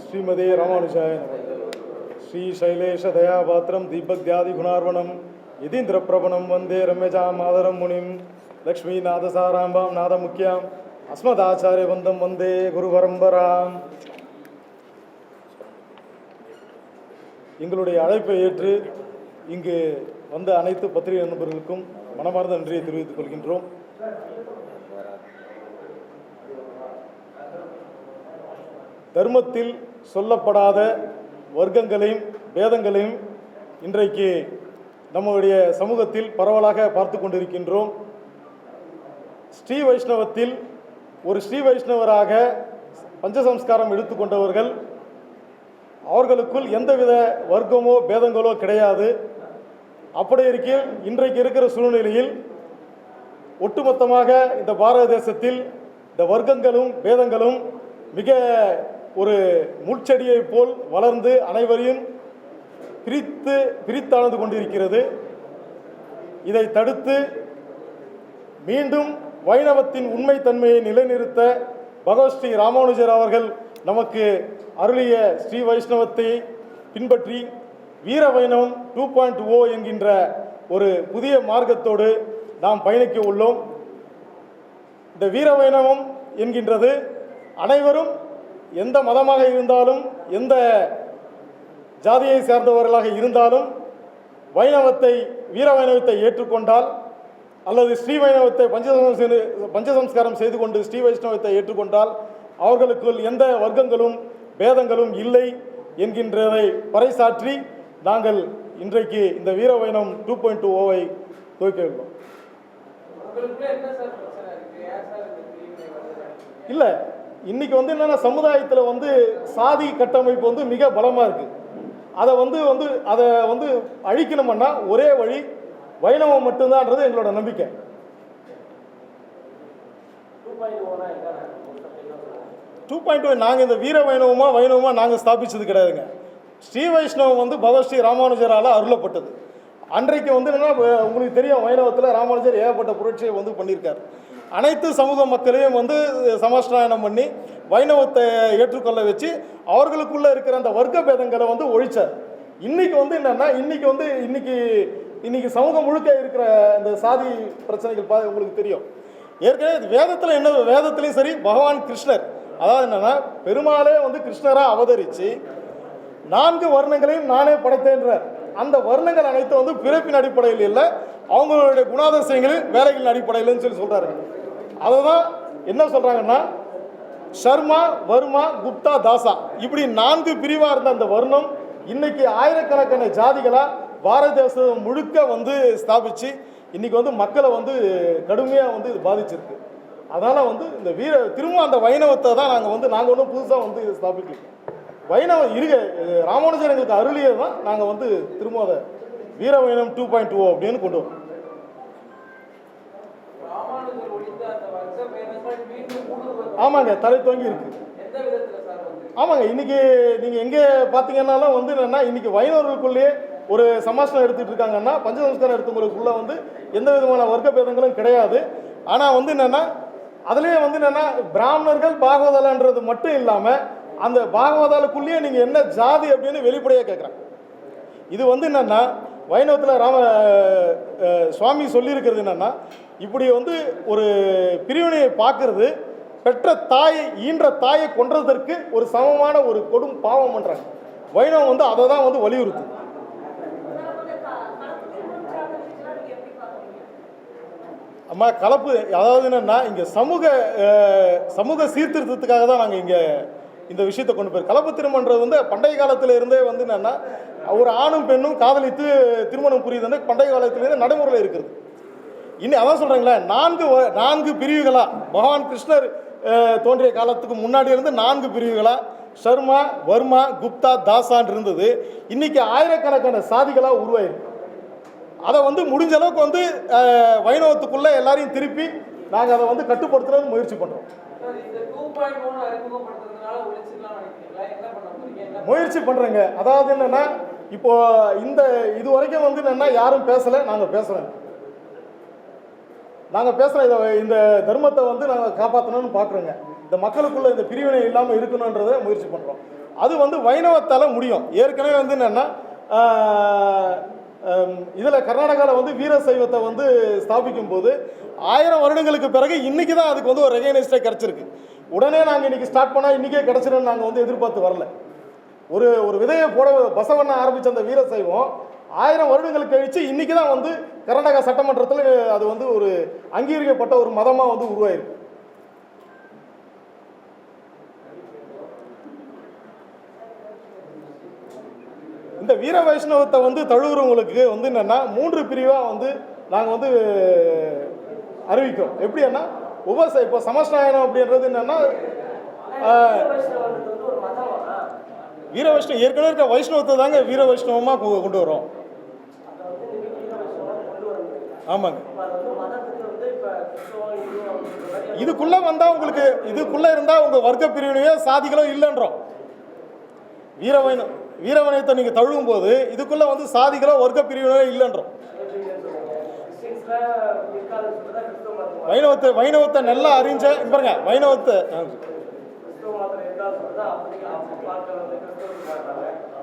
ஸ்ரீமதே ராமானுஜாய ஸ்ரீ சைலேஷ தயாபாத்திரம் தீபக்தியாதி குணார்வணம் யதீந்திர பிரபணம் வந்தே ரம்யஜாம் மாதரம் முனிம். லக்ஷ்மீநாதசாராம்பாம் நாதமுக்கியாம். அஸ்மதாச்சாரிய வந்தம் வந்தே குரு பரம்பராம் எங்களுடைய அழைப்பை ஏற்று இங்கு வந்த அனைத்து பத்திரிகை நண்பர்களுக்கும் மனமார்ந்த நன்றியை தெரிவித்துக் கொள்கின்றோம். தர்மத்தில் சொல்லப்படாத வர்க்கங்களையும் பேதங்களையும் இன்றைக்கு நம்முடைய சமூகத்தில் பரவலாக பார்த்து கொண்டிருக்கின்றோம். ஸ்ரீ வைஷ்ணவத்தில் ஒரு ஸ்ரீ வைஷ்ணவராக பஞ்சசம்ஸ்காரம் எடுத்துக்கொண்டவர்கள் அவர்களுக்குள் எந்தவித வர்க்கமோ பேதங்களோ கிடையாது. அப்படி இருக்கையில் இன்றைக்கு இருக்கிற சூழ்நிலையில் ஒட்டுமொத்தமாக இந்த பாரத தேசத்தில் இந்த வர்க்கங்களும் பேதங்களும் மிக ஒரு முட்செடியை போல் வளர்ந்து அனைவரையும் பிரித்து பிரித்தாழ்ந்து கொண்டிருக்கிறது. இதை தடுத்து மீண்டும் வைணவத்தின் உண்மைத்தன்மையை நிலைநிறுத்த பகவத் ஸ்ரீ ராமானுஜர் அவர்கள் நமக்கு அருளிய ஸ்ரீ வைஷ்ணவத்தை பின்பற்றி வீர வைணவம் டூ பாயிண்ட் ஓ என்கின்ற ஒரு புதிய மார்க்கத்தோடு நாம் பயணிக்க உள்ளோம். இந்த வீர வைணவம் என்கின்றது அனைவரும் எந்த மதமாக இருந்தாலும் எந்த ஜாதியை சேர்ந்தவர்களாக இருந்தாலும் வைணவத்தை வீர வைணவத்தை ஏற்றுக்கொண்டால் அல்லது ஸ்ரீ வைணவத்தை பஞ்சசம் செய்து பஞ்சசம்ஸ்காரம் செய்து கொண்டு ஸ்ரீ வைஷ்ணவத்தை ஏற்றுக்கொண்டால் அவர்களுக்குள் எந்த வர்க்கங்களும் பேதங்களும் இல்லை என்கின்றதை பறைசாற்றி நாங்கள் இன்றைக்கு இந்த வீர வைணவம் டூ பாயிண்ட் டூ ஓவை துவக்க உள்ளோம் உங்களுக்குள்ள என்ன சார் பிரச்சனை இருக்கு? ஏன் சார் இந்த பிரிவினை வருது இல்லை. இன்னைக்கு வந்து என்னென்னா சமுதாயத்தில் வந்து சாதி கட்டமைப்பு வந்து மிக பலமாக இருக்குது அதை வந்து வந்து அதை வந்து அழிக்கணும்னா ஒரே வழி வைணவம் மட்டும்தான்றது எங்களோட நம்பிக்கை. டூ பாயிண்ட் ஒன் நாங்கள் இந்த வீர வைணவமாக வைணவமாக நாங்கள் ஸ்தாபிச்சது கிடையாதுங்க. ஸ்ரீ வைஷ்ணவம் வந்து பகவஸ்ரீ ராமானுஜரால் அருளப்பட்டது. அன்றைக்கு வந்து என்னென்னா உங்களுக்கு தெரியும் வைணவத்தில் ராமானுஜர் ஏகப்பட்ட புரட்சியை வந்து பண்ணியிருக்கார். அனைத்து சமூக மக்களையும் வந்து சமஸ்தானம் பண்ணி வைணவத்தை ஏற்றுக்கொள்ள வச்சு அவர்களுக்குள்ளே இருக்கிற அந்த வர்க்க பேதங்களை வந்து ஒழிச்சார். இன்னைக்கு வந்து என்னன்னா இன்னைக்கு வந்து இன்னைக்கு இன்னைக்கு சமூகம் முழுக்க இருக்கிற இந்த சாதி பிரச்சனைகள் பா உங்களுக்கு தெரியும். ஏற்கனவே வேதத்தில் என்ன வேதத்துலேயும் சரி பகவான் கிருஷ்ணர். அதாவது என்னென்னா பெருமாளே வந்து கிருஷ்ணராக அவதரித்து நான்கு வர்ணங்களையும் நானே படைத்தேன்றார். அந்த வர்ணங்கள் அனைத்தும் வந்து பிறப்பின் அடிப்படையில் இல்லை அவங்களுடைய குணாதிசயங்களில் வேலைகளின் அடிப்படையில்னு சொல்லி சொல்கிறாரு அதை தான் என்ன சொல்றாங்கன்னா சர்மா வர்மா குப்தா தாசா. இப்படி நான்கு பிரிவாக இருந்த அந்த வர்ணம் இன்னைக்கு ஆயிரக்கணக்கான ஜாதிகளாக பாரத தேசம் முழுக்க வந்து ஸ்தாபிச்சு இன்னைக்கு வந்து மக்களை வந்து கடுமையாக வந்து இது பாதிச்சிருக்கு. அதனால் வந்து இந்த வீர திரும்ப அந்த வைணவத்தை தான் நாங்கள் வந்து நாங்கள் ஒன்றும் புதுசாக வந்து இதை ஸ்தாபிக்கல. வைணவம் இருக ராமானுஜர் எங்களுக்கு அருளியது தான் நாங்கள் வந்து திரும்ப அதை வீர வைணவம் டூ பாயிண்ட் டூ அப்படின்னு கொண்டு வரோம். ஆமாங்க தலை தோங்கி இருக்கு. ஆமாங்க இன்னைக்கு நீங்கள் எங்கே பார்த்தீங்கன்னாலும் வந்து என்னன்னா இன்னைக்கு வைணவர்களுக்குள்ளேயே ஒரு சமாசனம் எடுத்துட்டு இருக்காங்கன்னா பஞ்சசம்ஸ்காரம் எடுத்தவங்களுக்குள்ள வந்து எந்த விதமான வர்க்க பேதங்களும் கிடையாது. ஆனால் வந்து என்னன்னா அதுலேயே வந்து என்னன்னா பிராமணர்கள் பாகவதாலன்றது மட்டும் இல்லாமல் அந்த பாகவதாலுக்குள்ளேயே நீங்கள் என்ன ஜாதி அப்படின்னு வெளிப்படையாக கேட்குறாங்க இது வந்து என்னன்னா வைணவத்தில் ராம சுவாமி சொல்லியிருக்கிறது என்னன்னா இப்படி வந்து ஒரு பிரிவினையை பார்க்கறது பெற்ற தாயை ஈன்ற தாயை கொன்றதற்கு ஒரு சமமான ஒரு கொடும் பாவம் பண்ணுறாங்க வைணவம் வந்து அதை தான் வந்து வலியுறுத்து அம்மா கலப்பு அதாவது என்னென்னா இங்கே சமூக சமூக சீர்திருத்தத்துக்காக தான் நாங்கள் இங்கே இந்த விஷயத்தை கொண்டு போய் கலப்பு திருமணன்றது வந்து பண்டைய காலத்தில் இருந்தே வந்து என்னென்னா ஒரு ஆணும் பெண்ணும் காதலித்து திருமணம் புரியுது பண்டைய காலத்திலேருந்து நடைமுறையில் இருக்குது இன்னும் அதான் சொல்கிறாங்களே நான்கு வ- நான்கு பிரிவுகளா பகவான் கிருஷ்ணர் தோன்றிய காலத்துக்கு முன்னாடி இருந்து நான்கு பிரிவுகளாக சர்மா வர்மா குப்தா தாசான் இருந்தது. இன்னைக்கு ஆயிரக்கணக்கான சாதிகளாக உருவாயிருக்கு. அதை வந்து முடிஞ்ச அளவுக்கு வந்து வைணவத்துக்குள்ளே எல்லாரையும் திருப்பி நாங்கள் அதை வந்து கட்டுப்படுத்துறதுக்கு முயற்சி பண்ணுறோம் முயற்சி பண்ணுறேங்க அதாவது என்னென்னா இப்போ இந்த இது வரைக்கும் வந்து என்னென்னா யாரும் பேசலை நாங்கள் பேசுகிறோம் நாங்கள் பேசுகிற இதை இந்த தர்மத்தை வந்து நாங்கள் காப்பாற்றணும்னு பார்க்குறோங்க இந்த மக்களுக்குள்ள இந்த பிரிவினை இல்லாமல் இருக்கணுன்றதை முயற்சி பண்ணுறோம் அது வந்து வைணவத்தால் முடியும். ஏற்கனவே வந்து என்னென்னா இதில் கர்நாடகாவில் வந்து வீர சைவத்தை வந்து ஸ்தாபிக்கும் போது ஆயிரம் வருடங்களுக்கு பிறகு இன்னைக்கு தான் அதுக்கு வந்து ஒரு ரெகனைஸ்டே கிடச்சிருக்கு. உடனே நாங்கள் இன்னைக்கு ஸ்டார்ட் பண்ணால் இன்றைக்கே கிடச்சிடும் நாங்கள் வந்து எதிர்பார்த்து வரல. ஒரு ஒரு விதையை போட பசவண்ண ஆரம்பித்த அந்த வீர சைவம் ஆயிரம் வருடங்களுக்கு கழித்து இன்றைக்கி தான் வந்து கர்நாடகா சட்டமன்றத்தில் அது வந்து ஒரு அங்கீகரிக்கப்பட்ட ஒரு மதமாக வந்து உருவாயிருக்கு. இந்த வீர வைஷ்ணவத்தை வந்து தழுவுறவங்களுக்கு வந்து என்னென்னா மூன்று பிரிவாக வந்து நாங்கள் வந்து அறிவிக்கிறோம். எப்படின்னா உபச இப்போ சமஸ்நாயனம் அப்படின்றது என்னென்னா வீர வைஷ்ணவம் ஏற்கனவே இருக்க வைஷ்ணவத்தை தாங்க வீர வைஷ்ணவமாக கொண்டு வரோம் அதை வந்து நீங்க வீர வைஷ்ணவம் கொண்டு வரணும் ஆமாங்க இப்ப அது வந்து மதத்துக்கு வந்து இப்ப கிறிஸ்தவம் இந்து அப்படின்ற ஆமாங்க. இதுக்குள்ள வந்தா உங்களுக்கு இதுக்குள்ள இருந்தா உங்க வர்க்க பிரிவினையோ சாதிகளோ இல்லைன்றோம். வீரவைன வீரவனயத்தை நீங்க தழுவும் போது இதுக்குள்ள வந்து சாதிகளோ வர்க்க பிரிவினையோ இல்லைன்றோம். வைணவத்தை வைணவத்தை நல்லா அறிஞ்ச பாருங்க வைணவத்தை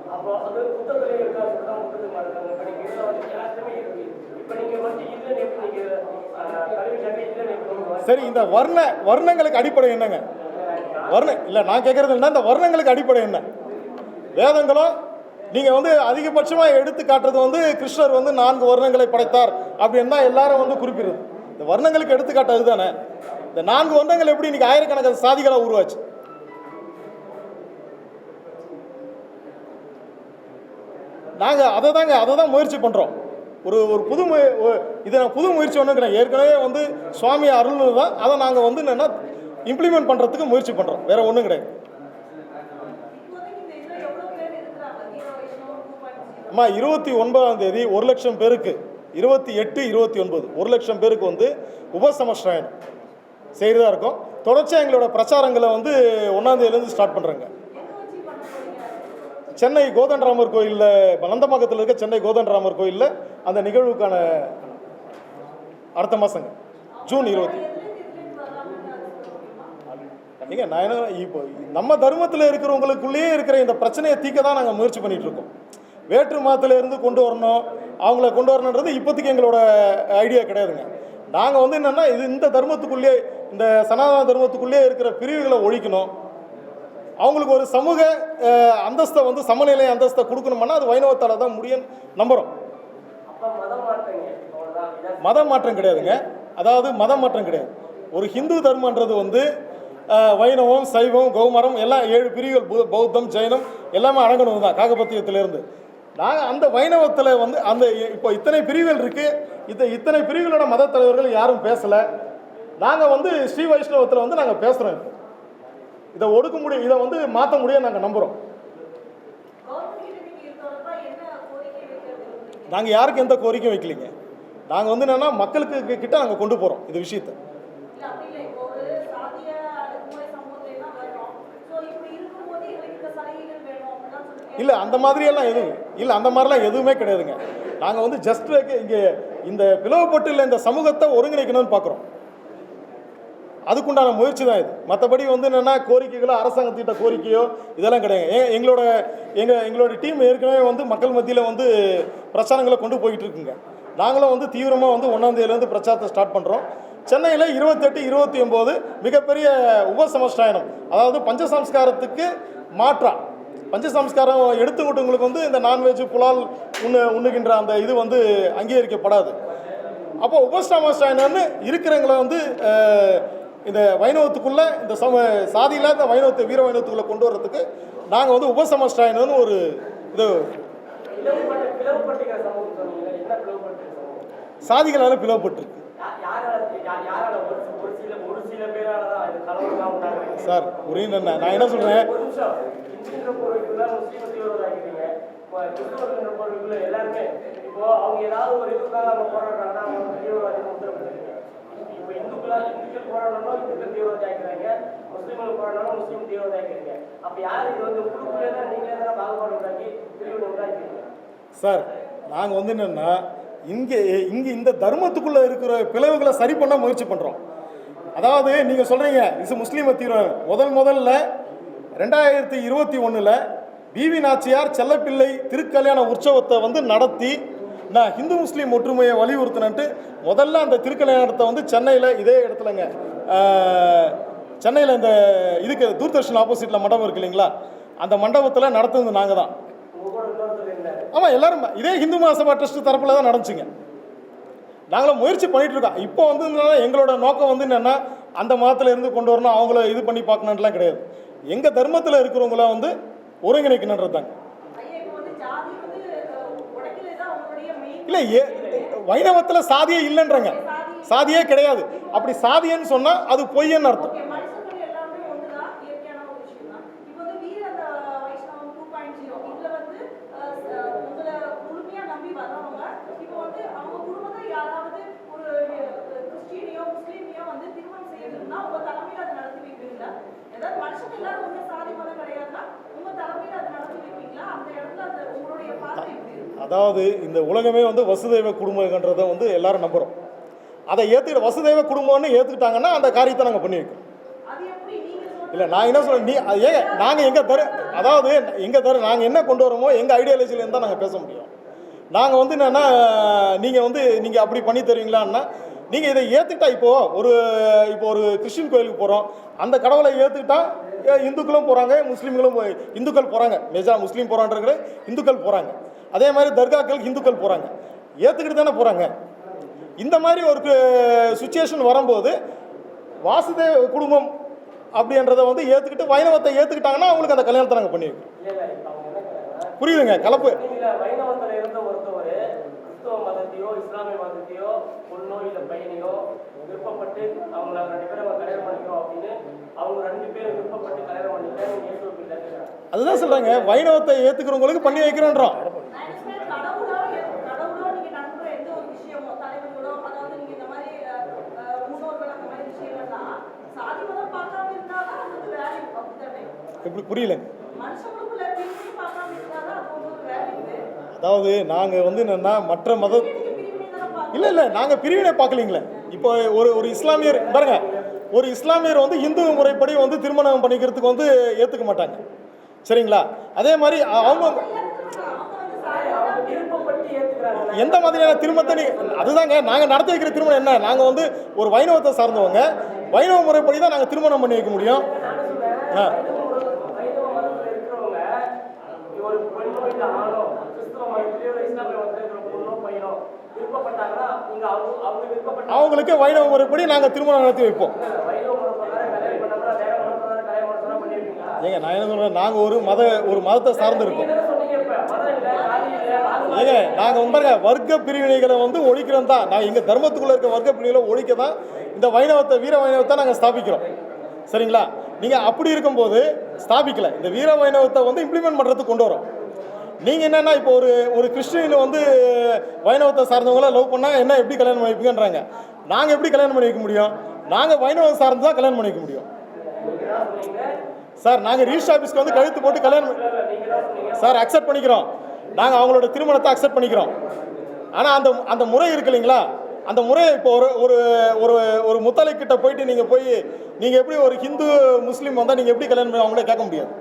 அப்போ அது புத்தகத்திலே இருக்கா சொல்றதா புத்தகத்துக்கு மாட்டாங்க இப்ப நீங்க இதுல இருக்கு சரி இந்த வர்ண வர்ணங்களுக்கு அடிப்படை என்னங்க? வர்ண இல்லை நான் கேட்கறது என்ன இந்த வர்ணங்களுக்கு அடிப்படை என்ன? வேதங்களும் நீங்கள் வந்து அதிகபட்சமாக எடுத்து காட்டுறது வந்து கிருஷ்ணர் வந்து நான்கு வர்ணங்களை படைத்தார் அப்படின்னு தான் எல்லாரும் வந்து குறிப்பிடுறது. இந்த வர்ணங்களுக்கு எடுத்துக்காட்டு அதுதானே? இந்த நான்கு வர்ணங்கள் எப்படி இன்னைக்கு ஆயிரக்கணக்கான சாதிகளாக உருவாச்சு? நாங்கள் அதை தாங்க அதை தான் முயற்சி பண்ணுறோம் ஒரு ஒரு புது முய- இதை நான் புது முயற்சி ஒன்றுங்கிறேன் ஏற்கனவே வந்து சுவாமி அருள் தான். அதை நாங்கள் வந்து என்னென்னா இம்ப்ளிமெண்ட் பண்ணுறதுக்கு முயற்சி பண்ணுறோம் வேறு ஒன்றும் கிடையாது. அம்மா இருபத்தி ஒன்பதாம் தேதி ஒரு லட்சம் பேருக்கு இருபத்தி எட்டு இருபத்தி ஒன்பது ஒரு லட்சம் பேருக்கு வந்து உபசமஸ்ராயணம் செய்கிறதா இருக்கும். தொடர்ச்சியாக எங்களோட பிரச்சாரங்களை வந்து ஒன்றாந்தேதியிலேருந்து ஸ்டார்ட் பண்ணுறேங்க எங்க வச்சு பண்ண போறீங்க சென்னை கோதண்டராமர் கோயிலில் நந்தமாக்கத்தில் இருக்க சென்னை கோதண்டராமர் கோயிலில் அந்த நிகழ்வுக்கான அடுத்த மாதங்க ஜூன் இருபத்தி. நீங்க நான் என்ன இப்போ நம்ம தர்மத்தில் இருக்கிறவங்களுக்குள்ளேயே இருக்கிற இந்த பிரச்சனையை தீக்க தான் நாங்கள் முயற்சி பண்ணிட்டு இருக்கோம் வேற்று மதத்துல இருந்து கொண்டு வரணும் அவங்கள கொண்டு வரணுன்றது இப்போதைக்கு எங்களோட ஐடியா கிடையாதுங்க. நாங்கள் வந்து என்னென்னா இது இந்த தர்மத்துக்குள்ளேயே இந்த சனாதன தர்மத்துக்குள்ளேயே இருக்கிற பிரிவுகளை ஒழிக்கணும். அவங்களுக்கு ஒரு சமூக அந்தஸ்தை வந்து சமநிலை அந்தஸ்தை கொடுக்கணும்னா அது வைணவத்தால் தான் முடியும் நம்புகிறோம் மதம் மத மாற்றம் கிடையாதுங்க. அதாவது மத மாற்றம் கிடையாது. ஒரு ஹிந்து தர்மன்றது வந்து வைணவம் சைவம் கௌமரம் எல்லாம் ஏழு பிரிவுகள் பௌத்தம் ஜெயினம் எல்லாமே அடங்கணும் தான் காகபத்தியத்திலேருந்து. நாங்கள் அந்த வைணவத்தில் வந்து அந்த இப்போ இத்தனை பிரிவுகள் இருக்குது இந்த இத்தனை பிரிவுகளோட மத தலைவர்கள் யாரும் பேசலை. நாங்கள் வந்து ஸ்ரீ வைஷ்ணவத்தில் வந்து நாங்கள் பேசுகிறோம் இப்போ இதை ஒடுக்க முடியும் இதை வந்து மாற்ற முடியும் நாங்கள் நம்புகிறோம் நாங்கள் யாருக்கும் எந்த கோரிக்கையும் வைக்கலைங்க. நாங்கள் வந்து என்னென்னா மக்களுக்கு கிட்ட நாங்கள் கொண்டு போகிறோம் இந்த விஷயத்தை. இல்ல இல்லை. இல்லை அந்த மாதிரியெல்லாம் எதுவும் இல்லை அந்த மாதிரிலாம் எதுவுமே கிடையாதுங்க. நாங்கள் வந்து ஜஸ்ட் இங்கே இந்த பிளவுபட்டுள்ள இந்த சமூகத்தை ஒருங்கிணைக்கணும்னு பார்க்குறோம் அதுக்குண்டான முயற்சி தான் இது. மற்றபடி வந்து என்னென்னா கோரிக்கைகளோ அரசாங்கத்திட்ட கோரிக்கையோ இதெல்லாம் கிடையாது. ஏன் எங்களோட எங்கள் எங்களோட டீம் ஏற்கனவே வந்து மக்கள் மத்தியில் வந்து பிரச்சாரங்களை கொண்டு போயிட்டு இருக்குங்க. நாங்களும் வந்து தீவிரமாக வந்து ஒன்றாந்தேதியிலேருந்து பிரச்சாரத்தை ஸ்டார்ட் பண்ணுறோம் சென்னையில் இருபத்தெட்டு இருபத்தி ஒம்பது மிகப்பெரிய உபசமஸ்டாயனம் அதாவது பஞ்சசம்ஸ்காரத்துக்கு மாற்றா. பஞ்சசம்ஸ்காரம் எடுத்துக்கிட்டவங்களுக்கு வந்து இந்த நான்வெஜ் புலால் உண்ணு உண்ணுகின்ற அந்த இது வந்து அங்கீகரிக்கப்படாது. அப்போ உபஸ்டாமஸ்டாயினர்னு இருக்கிறவங்கள வந்து இந்த வைணவத்துக்குள்ளே இந்த சம சாதியில் இந்த வைணவத்தை வீர வைணவத்துக்குள்ளே கொண்டு வர்றதுக்கு நாங்கள் வந்து உபசமஸ்டாயின்னு ஒரு இது. சாதிகளால் பிளவுபட்டிருக்கு. சார் புரியுது நான் என்ன சொல்கிறேன் எல்லாருமே இப்போ அவங்க ஏதாவது ஒரு இதுக்காக நம்ம போராடுறாங்கன்னா அவங்க வந்து தீவிரவாதி உத்தரவிட்டுருங்க இப்போ இந்துக்களா இந்துக்கள் போராடணும்னா இந்துக்கள் தீவிரவாதி ஆக்கிறீங்க முஸ்லீம்கள் போராடணும் முஸ்லீம் தீவிரவாதி ஆக்கிறீங்க அப்ப யார் இது வந்து உள்ளுக்குள்ளே தான் நீங்களே தான் பாகுபாடு உண்டாக்கி பிரிவினை உண்டாக்கிறீங்க சார் நாங்கள் வந்து என்னென்னா இங்கே இங்கே இந்த தர்மத்துக்குள்ளே இருக்கிற பிளவுகளை சரி பண்ண முயற்சி பண்ணுறோம் அதாவது நீங்கள் சொல்கிறீங்க இது முஸ்லீம் தீவிரம் முதல் முதல்ல ரெண்டாயிரத்தி இருபத்தி ஒன்றில் பிவி நாச்சியார் செல்லப்பிள்ளை திருக்கல்யாண உற்சவத்தை வந்து நடத்தி நான் ஹிந்து முஸ்லீம் ஒற்றுமையை வலியுறுத்தினன்ட்டு முதல்ல அந்த திருக்கல்யாணத்தை வந்து சென்னையில் இதே இடத்துலங்க சென்னையில் இந்த இதுக்கு தூர்தர்ஷன் ஆப்போசிட்டில் மண்டபம் இருக்கு இல்லைங்களா? அந்த மண்டபத்தில் நடத்துனது நாங்கள் தான் ஆமாம் எல்லாரும் இதே ஹிந்து மகாசபா ட்ரஸ்ட் தரப்பில் தான் நடந்துச்சுங்க. நாங்களும் முயற்சி பண்ணிகிட்டு இருக்கோம் இப்போ வந்து எங்களோட நோக்கம் வந்து என்னென்னா அந்த மதத்தில் இருந்து கொண்டு வரணும் அவங்கள இது பண்ணி பார்க்கணுன்ட்டுலாம் கிடையாது. எங்கள் தர்மத்தில் இருக்கிறவங்கள வந்து ஒருங்கிணைக்கணுன்றது தாங்க ஐயா இப்போ வந்து ஜாதி வந்து அஹ், உடைக்கிறது தான் அவங்களுடைய மெயின் இல்லை ஏ வைணவத்தில் சாதியே இல்லைன்றங்க. சாதியே கிடையாது. அப்படி சாதியன்னு சொன்னால் அது பொய்யன்னு அர்த்தம் ஓகே மனுஷங்கள் எல்லாமே ஒண்ணுதான் இயற்கையான ஒரு விஷயம் தான் இப்போ வந்து வீர அந்த வைஷ்ணவம் டூ பாயிண்ட் ஜீரோ இதுல வந்து அஹ், அஹ், உங்களை முழுமையா நம்பி வர்றவங்க இப்போ வந்து அவங்க குடும்பத்தை யாராவது ஒரு அஹ், கிறிஸ்டியனையோ முஸ்லீமையோ வந்து திருமணம் செய்யணும்னா உங்க தலைமையில அதை நடத்தி வைப்பீங்களா ஏதாவது மனுஷங்க எல்லாரும் உங்க சாதி மதம் கிடையாதுன்னா உங்க தலைமையில அதை நடத்தி வைப்பீங்களா அந்த இடத்துல அந்த உங்களுடைய பார்வை எப்படி இருக்கு அதாவது இந்த உலகமே வந்து வசுதெய்வ குடும்பங்கன்றத வந்து எல்லாரும் நம்புகிறோம் அதை ஏற்றுக்கிற வசுதெய்வ குடும்பம்னு ஏற்றுக்கிட்டாங்கன்னா அந்த காரியத்தை நாங்கள் பண்ணி வைக்கிறோம். இல்லை நான் என்ன சொல்கிறேன் நீ அது ஏங்க நாங்கள் எங்கள் தர அதாவது எங்கள் தர நாங்கள் என்ன கொண்டு வரோமோ எங்கள் ஐடியாலஜிலேருந்து தான் நாங்கள் பேச முடியும். நாங்கள் வந்து என்னென்னா நீங்கள் வந்து நீங்கள் அப்படி பண்ணி தருவீங்களான்னா நீங்கள் இதை ஏற்றுக்கிட்டா இப்போது ஒரு இப்போ ஒரு கிறிஸ்டின் கோயிலுக்கு போகிறோம் அந்த கடவுளை ஏற்றுக்கிட்டா இந்துக்களும் போகிறாங்க முஸ்லீம்களும் போய் இந்துக்கள் போகிறாங்க மெஜா முஸ்லீம் போகிறான்றது இந்துக்கள் போகிறாங்க அதே மாதிரி தர்காக்கள் இந்துக்கள் போகிறாங்க ஏற்றுக்கிட்டு தானே போகிறாங்க இந்த மாதிரி ஒரு சுச்சுவேஷன் வரும்போது வாசுதேவ குடும்பம் அப்படின்றத வந்து ஏற்றுக்கிட்டு வைணவத்தை ஏற்றுக்கிட்டாங்கன்னா அவங்களுக்கு அந்த கல்யாணத்தை நாங்கள் பண்ணி புரியுதுங்க கலப்பு. வைணவத்துல இருந்த ஒருத்தவர் கிறிஸ்தவ மதத்தையோ இஸ்லாமிய மதத்தையோ பொண்ணோ இல்ல பையனையோ விருப்பப்பட்டு அவங்கள ரெண்டு பேரும் அவங்க கல்யாணம் பண்ணிக்கிறோம் அப்படின்னு அவங்க ரெண்டு பேரும் விருப்பப்பட்டு கல்யாணம் பண்ணிக்கிறேன் நீங்க ஏற்றுவீங்களா கேக்குறாங்க. அதுதான் சொல்கிறாங்க வைணவத்தை ஏற்றுக்கிறவங்களுக்கு பண்ணி வைக்கிறோன்றோம் நான் என்ன சொல்றேன், கடவுளோ எ- கடவுளோ நீங்க நம்புற எந்த ஒரு விஷயமோ தலைவர்களோ அதாவது நீங்க இந்த மாதிரி அஹ், அஹ், முன்னோர்கள் அந்த மாதிரி விஷயங்கள்லாம் சாதி மதம் பார்க்காம இருந்தாதான் அது வந்து வேல்யூ அப்படித்தானே எப்படி புரியலங்க மனுஷங்களுக்குள்ள பிரிவினை பார்க்காம இருந்தாதான் அது வந்து ஒரு வேல்யூ அதாவது நாங்கள் வந்து என்னென்னா மற்ற மத இல்லை இல்லை நாங்கள் பிரிவினை பார்க்கலீங்களே. இப்போ ஒரு ஒரு இஸ்லாமியர் பாருங்க ஒரு இஸ்லாமியர் வந்து இந்து முறைப்படி வந்து திருமணம் பண்ணிக்கிறதுக்கு வந்து ஏற்றுக்க மாட்டாங்க. சரிங்களா? அதே மாதிரி அவங்க எந்த மாதிரியான திருமணத்தை நீ அதுதாங்க நாங்கள் நடத்தி வைக்கிற திருமணம் என்ன? நாங்கள் வந்து ஒரு வைணவத்தை சார்ந்தவங்க. வைணவ முறைப்படி தான் நாங்கள் திருமணம் பண்ணி வைக்க முடியும். ஆ. வைணவ மதம்- வைணவ மதத்துல இருக்கிறவங்க ஒரு பெண்ணோ இல்ல ஆணோ கிறிஸ்தவ மதத்திலயோ இல்ல இஸ்லாமிய மதத்திலயோ இருக்கிற பொண்ணோ பையனோ விருப்பப்பட்டாங்கன்னா நீங்க அவங்க அவங்க விருப்பப்பட்ட அவங்களுக்கு வைணவ முறைப்படி நாங்கள் திருமணம் நடத்தி வைப்போம். ஏங்க நான் என்ன சொல்கிறேன் நாங்கள் ஒரு மத ஒரு மதத்தை சார்ந்து இருக்கோம் ஏங்க நாங்கள் பாருங்க வர்க்க பிரிவினைகளை வந்து ஒழிக்கிறோம் தான். நான் எங்கள் தர்மத்துக்குள்ளே இருக்க வர்க்க பிரிவினைகளை ஒழிக்க தான் இந்த வைணவத்தை வீர வைணவத்தை நாங்கள் ஸ்தாபிக்கிறோம். சரிங்களா? நீங்கள் அப்படி இருக்கும்போது ஸ்தாபிக்கல. இந்த வீர வைணவத்தை வந்து இம்ப்ளிமெண்ட் பண்ணுறதுக்கு கொண்டு வரோம். நீங்கள் என்னென்னா இப்போ ஒரு ஒரு கிறிஸ்டின் வந்து வைணவத்தை சார்ந்தவங்கள லவ் பண்ணால் என்ன எப்படி கல்யாணம் பண்ணி வைப்பீங்கன்றாங்க நாங்கள் எப்படி கல்யாணம் பண்ணி வைக்க முடியும்? நாங்கள் வைணவம் சார்ந்து தான் கல்யாணம் பண்ணி வைக்க முடியும். சார் நாங்கள் ரீச் ஆஃபீஸ்க்கு வந்து கழுத்து போட்டு கல்யாணம் சார் அக்செப்ட் பண்ணிக்கிறோம். நாங்கள் அவங்களோட திருமணத்தை அக்செப்ட் பண்ணிக்கிறோம். ஆனால் அந்த அந்த முறை இருக்கு இல்லைங்களா? அந்த முறையை இப்போ ஒரு ஒரு ஒரு ஒரு முத்தலை கிட்ட போயிட்டு நீங்கள் போய் நீங்கள் எப்படி ஒரு ஹிந்து முஸ்லீம் வந்தால் நீங்கள் எப்படி கல்யாணம் பண்ணி அவங்களே கேட்க முடியாது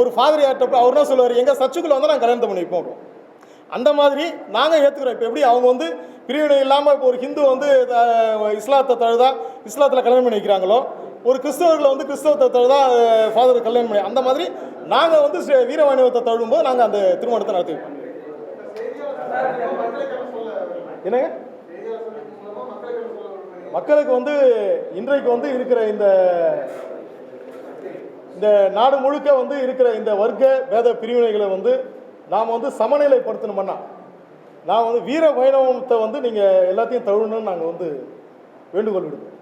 ஒரு ஃபாதர் யார்கிட்ட அவர் என்ன சொல்லுவார்? எங்கள் சர்ச்சுக்குள்ள வந்து நாங்கள் கல்யாணத்தை பண்ணி வைப்போம் அந்த மாதிரி நாங்கள் ஏற்றுக்கிறோம் இப்போ எப்படி? அவங்க வந்து பிரிவினை இல்லாமல் இப்போ ஒரு ஹிந்து வந்து இஸ்லாத்தை தழுதா இஸ்லாத்தில் கல்யாணம் பண்ணி வைக்கிறாங்களோ ஒரு கிறிஸ்தவர்களை வந்து கிறிஸ்தவத்தை தழுதா ஃபாதர் கல்யாணம் பண்ணி அந்த மாதிரி நாங்கள் வந்து வீரவாணிவத்தை தழுவும் போது நாங்கள் அந்த திருமணத்தை நடத்திப்போம். என்னங்க? மக்களுக்கு வந்து இன்றைக்கு வந்து இருக்கிற இந்த இந்த நாடு முழுக்க வந்து இருக்கிற இந்த வர்க்க பேத பிரிவினைகளை வந்து நாம் வந்து சமநிலைப்படுத்தணுமன்னா நான் வந்து வீர வைணவத்தை வந்து நீங்கள் எல்லாத்தையும் தழுவணும்னு நாங்கள் வந்து வேண்டுகோள் விடுவோம்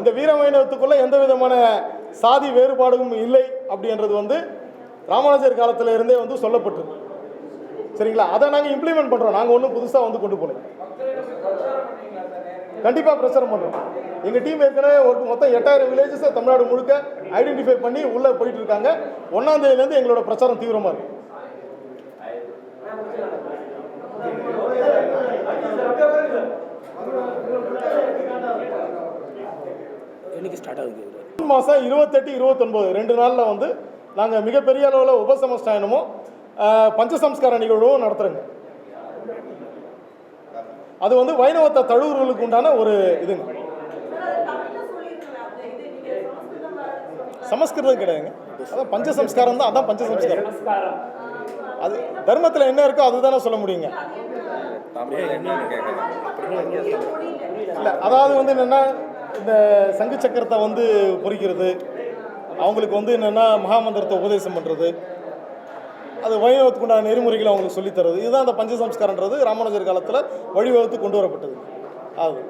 இந்த வீர வைணவத்துக்குள்ளே எந்த விதமான சாதி வேறுபாடும் இல்லை அப்படின்றது வந்து ராமானுஜர் காலத்தில் இருந்தே வந்து சொல்லப்பட்டிருக்கு. சரிங்களா? அதை நாங்கள் இம்ப்ளிமெண்ட் பண்ணுறோம் நாங்கள் ஒன்றும் புதுசாக வந்து கொண்டு போகல. கண்டிப்பாக பிரச்சாரம் பண்ணுறோம் எங்கள் டீம் ஏற்கனவே ஒரு மொத்தம் எட்டாயிரம் வில்லேஜஸை தமிழ்நாடு முழுக்க ஐடென்டிஃபை பண்ணி உள்ளே போயிட்டு இருக்காங்க. ஒன்றாம் தேதியிலேருந்து எங்களோட பிரச்சாரம் தீவிரமாக இருக்கும் என்னைக்கு ஸ்டார்ட் ஆகுது இது? ஜூன் மாதம் இருபத்தெட்டு இருபத்தொன்பது ரெண்டு நாளில் வந்து நாங்கள் மிகப்பெரிய அளவில் உபசமஸ்தானமும் பஞ்சசம்ஸ்கார நிகழ்வும் நடத்துகிறோங்க அது வந்து வைணவத்தை தழுவுறவர்களுக்கு உண்டான ஒரு இதுங்க. சமஸ்கிருதம் கிடையாதுங்க. அதான் பஞ்சசம்ஸ்காரம் தான் அதான் பஞ்சசம்ஸ்காரம். அது தர்மத்தில் என்ன இருக்கோ அதுதானே சொல்ல முடியுங்க. இல்லை அதாவது வந்து என்னென்னா இந்த சங்கு சக்கரத்தை வந்து பொறிக்கிறது அவங்களுக்கு வந்து என்னென்னா மகாமந்திரத்தை உபதேசம் பண்ணுறது அது வைணவத்துக்கு உண்டான நெறிமுறைகளை அவங்களுக்கு சொல்லித்தரது. இதுதான் அந்த பஞ்சசம்ஸ்காரன்றது ராமானுஜர் காலத்தில் வழிவகுத்து கொண்டு வரப்பட்டது அது.